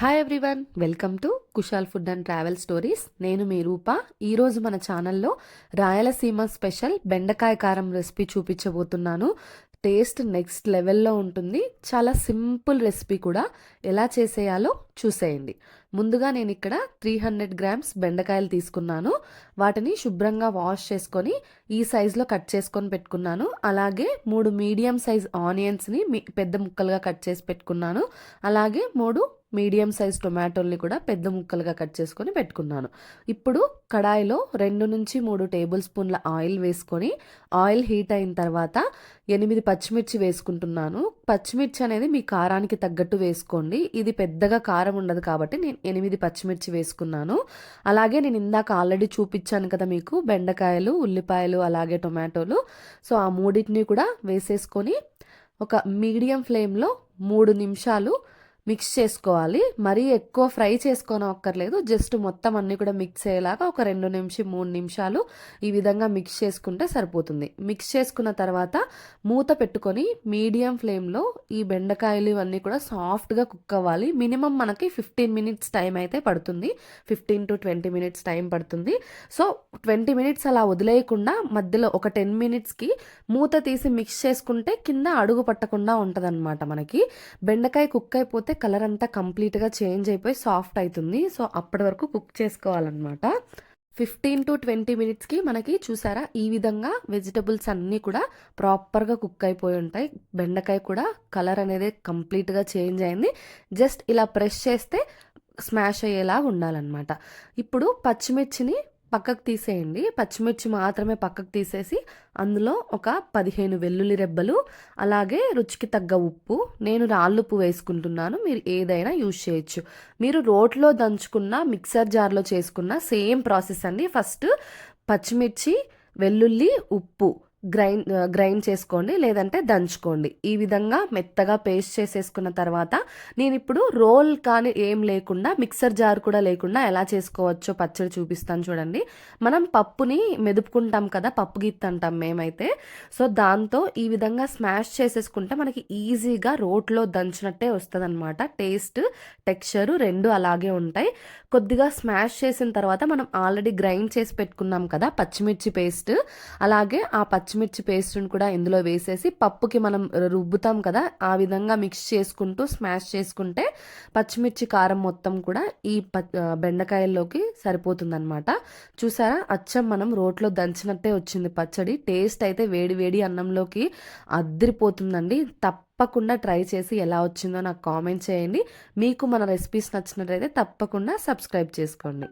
Hi everyone welcome to Kushal food and travel stories నేను మీ రూప. ఈరోజు మన ఛానల్లో రాయలసీమ స్పెషల్ బెండకాయ కారం రెసిపీ చూపించబోతున్నాను. టేస్ట్ నెక్స్ట్ లెవెల్లో ఉంటుంది. చాలా సింపుల్ రెసిపీ కూడా. ఎలా చేసేయాలో చూసేయండి. ముందుగా నేను ఇక్కడ త్రీ హండ్రెడ్ గ్రామ్స్ బెండకాయలు తీసుకున్నాను. వాటిని శుభ్రంగా వాష్ చేసుకొని ఈ సైజులో కట్ చేసుకొని పెట్టుకున్నాను. అలాగే మూడు మీడియం సైజ్ ఆనియన్స్ని పెద్ద ముక్కలుగా కట్ చేసి పెట్టుకున్నాను. అలాగే మూడు మీడియం సైజ్ టొమాటోల్ని కూడా పెద్ద ముక్కలుగా కట్ చేసుకొని పెట్టుకున్నాను. ఇప్పుడు కడాయిలో రెండు నుంచి మూడు టేబుల్ స్పూన్ల ఆయిల్ వేసుకొని ఆయిల్ హీట్ అయిన తర్వాత ఎనిమిది పచ్చిమిర్చి వేసుకుంటున్నాను. పచ్చిమిర్చి అనేది మీ కారానికి తగ్గట్టు వేసుకోండి. ఇది పెద్దగా కారం ఉండదు కాబట్టి నేను ఎనిమిది పచ్చిమిర్చి వేసుకున్నాను. అలాగే నేను ఇందాక ఆల్రెడీ చూపించాను కదా మీకు బెండకాయలు ఉల్లిపాయలు అలాగే టొమాటోలు. సో ఆ మూడింటిని కూడా వేసేసుకొని ఒక మీడియం ఫ్లేమ్లో మూడు నిమిషాలు మిక్స్ చేసుకోవాలి. మరీ ఎక్కువ ఫ్రై చేసుకోని అక్కర్లేదు జస్ట్ మొత్తం అన్నీ కూడా మిక్స్ అయ్యేలాగా ఒక రెండు నిమిషం మూడు నిమిషాలు ఈ విధంగా మిక్స్ చేసుకుంటే సరిపోతుంది. మిక్స్ చేసుకున్న తర్వాత మూత పెట్టుకొని మీడియం ఫ్లేమ్లో ఈ బెండకాయలు ఇవన్నీ కూడా సాఫ్ట్గా కుక్ అవ్వాలి. మినిమం మనకి ఫిఫ్టీన్ మినిట్స్ టైం అయితే పడుతుంది. Fifteen to twenty minutes time పడుతుంది. సో ట్వంటీ మినిట్స్ అలా వదిలేయకుండా మధ్యలో ఒక టెన్ మినిట్స్కి మూత తీసి మిక్స్ చేసుకుంటే కింద అడుగు పట్టకుండా ఉంటుంది మనకి. బెండకాయ కుక్ అయిపోతే కలర్ అంతా కంప్లీట్గా చేంజ్ అయిపోయి సాఫ్ట్ అవుతుంది సో అప్పటి వరకు కుక్ చేసుకోవాలన్నమాట. ఫిఫ్టీన్ టు ట్వంటీ మినిట్స్కి మనకి చూసారా ఈ విధంగా వెజిటబుల్స్ అన్నీ కూడా ప్రాపర్గా కుక్ అయిపోయి ఉంటాయి. బెండకాయ కూడా కలర్ అనేది కంప్లీట్గా చేంజ్ అయింది. జస్ట్ ఇలా ప్రెస్ చేస్తే స్మాష్ అయ్యేలాగా ఉండాలన్నమాట. ఇప్పుడు పచ్చిమిర్చిని పక్కకు తీసేయండి. పచ్చిమిర్చి మాత్రమే పక్కకు తీసేసి అందులో ఒక పదిహేను వెల్లుల్లి రెబ్బలు అలాగే రుచికి తగ్గ ఉప్పు. నేను రాళ్ళుప్పు వేసుకుంటున్నాను. మీరు ఏదైనా యూజ్ చేయొచ్చు. మీరు రోట్లో దంచుకున్న మిక్సర్ జార్లో చేసుకున్న సేమ్ ప్రాసెస్ అండి. ఫస్ట్ పచ్చిమిర్చి వెల్లుల్లి ఉప్పు గ్రైండ్ గ్రైండ్ చేసుకోండి లేదంటే దంచుకోండి. ఈ విధంగా మెత్తగా పేస్ట్ చేసేసుకున్న తర్వాత నేను ఇప్పుడు రోల్ కానీ ఏం లేకుండా మిక్సర్ జార్ కూడా లేకుండా ఎలా చేసుకోవచ్చో పచ్చడి చూపిస్తాను చూడండి. మనం పప్పుని మెదుపుకుంటాం కదా పప్పు గిత్త అంటాం మేమైతే. సో దాంతో ఈ విధంగా స్మాష్ చేసేసుకుంటే మనకి ఈజీగా రోట్లో దంచినట్టే వస్తుంది అనమాట టేస్ట్ టెక్స్చరు రెండు అలాగే ఉంటాయి. కొద్దిగా స్మాష్ చేసిన తర్వాత మనం ఆల్రెడీ గ్రైండ్ చేసి పెట్టుకున్నాం కదా పచ్చిమిర్చి పేస్ట్. అలాగే ఆ పచ్చి పచ్చిమిర్చి పేస్ట్ని కూడా ఇందులో వేసేసి పప్పుకి మనం రుబ్బుతాం కదా ఆ విధంగా మిక్స్ చేసుకుంటూ స్మాష్ చేసుకుంటే పచ్చిమిర్చి కారం మొత్తం కూడా ఈ ప బెండకాయల్లోకి సరిపోతుందన్నమాట. చూసారా? అచ్చం మనం రోట్లో దంచినట్టే వచ్చింది పచ్చడి. టేస్ట్ అయితే వేడి వేడి అన్నంలోకి అద్దరిపోతుందండి. తప్పకుండా ట్రై చేసి ఎలా వచ్చిందో నాకు కామెంట్ చేయండి. మీకు మన రెసిపీస్ నచ్చినట్లయితే తప్పకుండా సబ్స్క్రైబ్ చేసుకోండి.